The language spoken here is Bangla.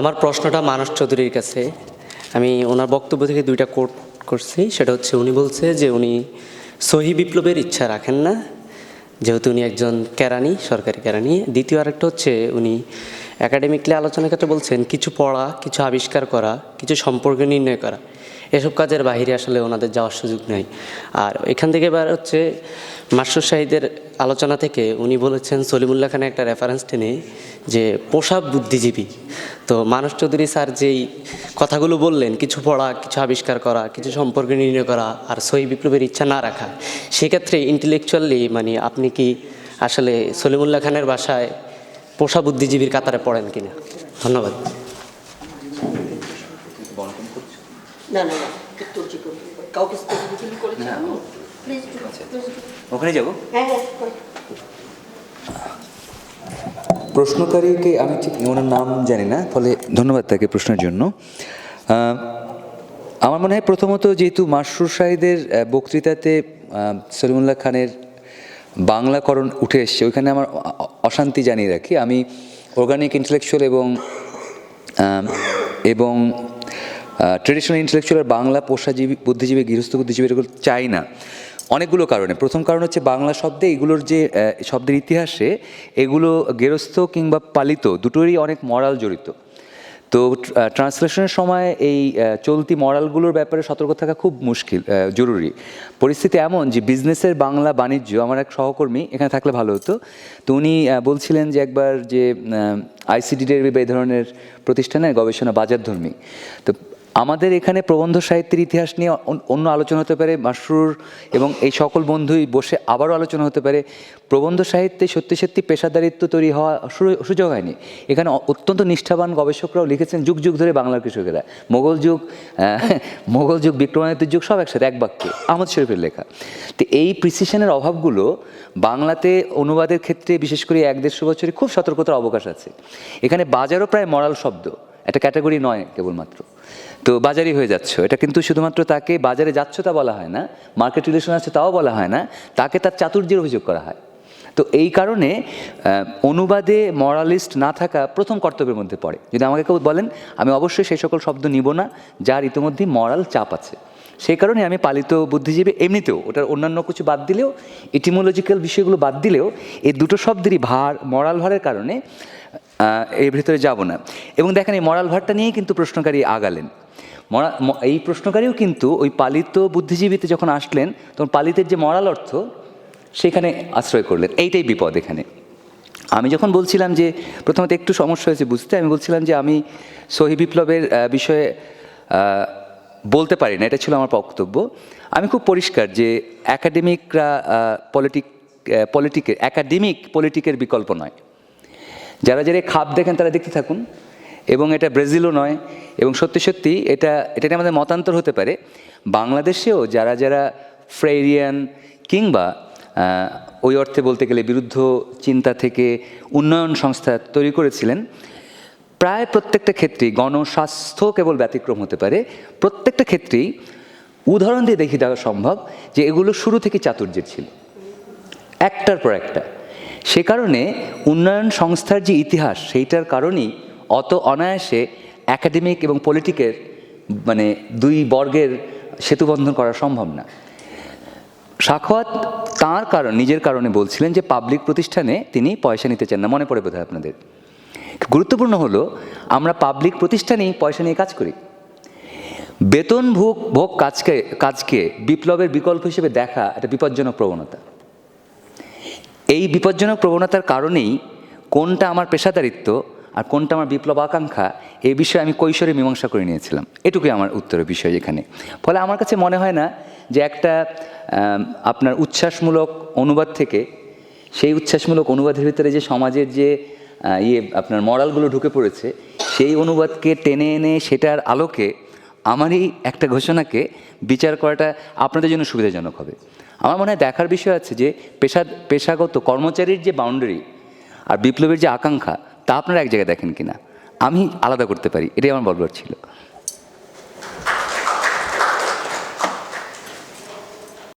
আমার প্রশ্নটা মানস চৌধুরীর কাছে। আমি ওনার বক্তব্য থেকে দুইটা কোর্ট করছি, সেটা হচ্ছে উনি বলছে যে উনি সহি বিপ্লবের ইচ্ছা রাখেন না, যেহেতু উনি একজন কেরানি, সরকারি কেরানি। দ্বিতীয় আরেকটা হচ্ছে উনি একাডেমিকলি আলোচনার ক্ষেত্রে বলছেন, কিছু পড়া, কিছু আবিষ্কার করা, কিছু সম্পর্ক নির্ণয় করা। এসব কাজের বাইরে আসলে ওনাদের যাওয়ার সুযোগ নেই। আর এখান থেকে এবার হচ্ছে মাসুর শাহিদের আলোচনা থেকে উনি বলেছেন, সলিমুল্লাহ খানের একটা রেফারেন্স টেনে যে পোষা বুদ্ধিজীবী। তো মানস চৌধুরী স্যার যেই কথাগুলো বললেন, কিছু পড়া, কিছু আবিষ্কার করা, কিছু সম্পর্ক নির্ণয় করা আর সহি বিপ্লবের ইচ্ছা না রাখা, সেক্ষেত্রে ইন্টেলেকচুয়ালি মানে আপনি কি আসলে সলিমুল্লাহ খানের বাসায় পোষা বুদ্ধিজীবীর কাতারে পড়েন কিনা? ধন্যবাদ। না না না উত্তর জি কাউকে স্পেসিফিক্যালি করেছেন প্লিজ ওখানে যাব? হ্যাঁ হ্যাঁ প্রশ্নকারীকে আমি ঠিক ওনার নাম জানি না ফলে ধন্যবাদ তাকে প্রশ্নের জন্য। আমার মনে হয় প্রথমত যেহেতু মাসরুর শাহিদের আহ, বক্তৃতাতে সলিমুল্লাহ খানের বাংলাকরণ উঠে এসছে ওইখানে আমার অশান্তি জানিয়ে রাখি। আমি অর্গানিক ইন্টেলেকচুয়াল এবং এবং ট্রেডিশনাল ইন্টেলেকচুয়াল বাংলা পোষাজীবী, বুদ্ধিজীবী, গৃহস্থ বুদ্ধিজীবী এগুলো চাই না। অনেকগুলো কারণে। প্রথম কারণ হচ্ছে বাংলা শব্দে এগুলোর যে শব্দের ইতিহাসে এগুলো গেরস্থ কিংবা পালিত দুটোরই অনেক মরাল জড়িত। তো ট্রান্সলেশনের সময় এই চলতি মরালগুলোর ব্যাপারে সতর্ক থাকা খুব মুশকিল জরুরি। পরিস্থিতি এমন যে বিজনেসের বাংলা বাণিজ্য, আমার এক সহকর্মী এখানে থাকলে ভালো হতো, তো উনি বলছিলেন যে একবার যে আইসিডিডের এই ধরনের প্রতিষ্ঠানে গবেষণা বাজারধর্মী। তো আমাদের এখানে প্রবন্ধ সাহিত্যের ইতিহাস নিয়ে অন্য আলোচনা হতে পারে মাসরুর এবং এই সকল বন্ধুই বসে আবারও আলোচনা হতে পারে। প্রবন্ধ সাহিত্যে সত্যি সত্যি পেশাদারিত্ব তৈরি হওয়া সুযোগ হয়নি। এখানে অত্যন্ত নিষ্ঠাবান গবেষকরাও লিখেছেন যুগ যুগ ধরে বাংলার কৃষকেরা। মোগল যুগ মোগল যুগ বিক্রমাদিত্যের যুগ সব একসাথে, এক বাক্যে, আহমদ শরীফের লেখা। তো এই প্রিসিশনের অভাবগুলো বাংলাতে অনুবাদের ক্ষেত্রে বিশেষ করে এক দেড়শো বছরে খুব সতর্কতার অবকাশ আছে। এখানে বাজারও প্রায় মরাল শব্দ, একটা ক্যাটাগরি নয় কেবলমাত্র। তো বাজারই হয়ে যাচ্ছ। এটা কিন্তু শুধুমাত্র তাকে বাজারে যাচ্ছ তা বলা হয় না মার্কেট রিলেশন আছে তাও বলা হয় না, তাকে তার চাতুর্যের অভিযোগ করা হয়। তো এই কারণে অনুবাদে মরালিস্ট না থাকা প্রথম কর্তব্যের মধ্যে পড়ে। যদি আমাকে কেউ বলেন, আমি অবশ্যই সেই সকল শব্দ নিব না, যার ইতিমধ্যেই মরাল চাপ আছে। সেই কারণে আমি পালিত বুদ্ধিজীবী এমনিতেও ওটার অন্যান্য কিছু বাদ দিলেও ইটিমোলজিক্যাল বিষয়গুলো বাদ দিলেও এই দুটো শব্দেরই ভার মরাল ভারের কারণে এর ভিতরে যাব না। এবং দেখেন এই মরাল ভারটা নিয়েই কিন্তু প্রশ্নকারী আগালেন। মরা এই প্রশ্নকারীও কিন্তু ওই পালিত বুদ্ধিজীবীতে যখন আসলেন, তখন পালিতের যে মরাল অর্থ, সেখানে আশ্রয় করলেন। এইটাই বিপদ এখানে। আমি যখন বলছিলাম যে, প্রথমত একটু সমস্যা হয়েছে বুঝতে, আমি বলছিলাম যে আমি সহি বিপ্লবের বিষয়ে বলতে পারি না, এটা ছিল আমার বক্তব্য। আমি খুব পরিষ্কার যে একাডেমিকরা পলিটিক পলিটিকের একাডেমিক পলিটিকের বিকল্প নয়। যারা যারা খাপ দেখেন তারা দেখতে থাকুন। এবং এটা ব্রাজিলও নয়। এবং সত্যি সত্যি এটা এটা আমাদের মতান্তর হতে পারে। বাংলাদেশেও যারা যারা ফ্রেরিয়ান কিংবা ওই অর্থে বলতে গেলে বিরুদ্ধ চিন্তা থেকে উন্নয়ন সংস্থা তৈরি করেছিলেন প্রায় প্রত্যেকটা ক্ষেত্রেই গণস্বাস্থ্য কেবল ব্যতিক্রম হতে পারে, প্রত্যেকটা ক্ষেত্রেই উদাহরণ দিয়ে দেখিয়ে দেওয়া সম্ভব যে এগুলো শুরু থেকে চাতুর্যের ছিল। একটার পর একটা। সে কারণে উন্নয়ন সংস্থার যে ইতিহাস, সেইটার কারণেই অত অনায়াসে একাডেমিক এবং পলিটিকের মানে দুই বর্গের সেতুবন্ধন করা সম্ভব না। সাখওয়াত তার কারণ, নিজের কারণে বলছিলেন যে পাবলিক প্রতিষ্ঠানে তিনি পয়সা নিতে চান না। মনে পড়ে বোধহয় আপনাদের। গুরুত্বপূর্ণ হলো, আমরা পাবলিক প্রতিষ্ঠানেই পয়সা নিয়ে কাজ করি। বেতন ভোগ ভোগ কাজকে কাজকে বিপ্লবের বিকল্প হিসেবে দেখা একটা বিপজ্জনক প্রবণতা। এই বিপজ্জনক প্রবণতার কারণেই কোনটা আমার পেশাদারিত্ব আর কোনটা আমার বিপ্লব আকাঙ্ক্ষা, এ বিষয়ে আমি কৈশোরে মীমাংসা করে নিয়েছিলাম। এটুকুই আমার উত্তরের বিষয় এখানে। ফলে আমার কাছে মনে হয় না যে একটা আপনার উচ্ছ্বাসমূলক অনুবাদ থেকে, সেই উচ্ছ্বাসমূলক অনুবাদের ভিতরে যে সমাজের যে ইয়ে আপনার মরালগুলো ঢুকে পড়েছে, সেই অনুবাদকে টেনে এনে সেটার আলোকে আমারই একটা ঘোষণাকে বিচার করাটা আপনাদের জন্য সুবিধাজনক হবে। আমার মনে হয় দেখার বিষয় আছে যে পেশা পেশাগত কর্মচারীর যে বাউন্ডারি আর বিপ্লবের যে আকাঙ্ক্ষা, তা আপনারা এক জায়গায় দেখেন কিনা। আমি আলাদা করতে পারি, এটাই আমার বলবার ছিল।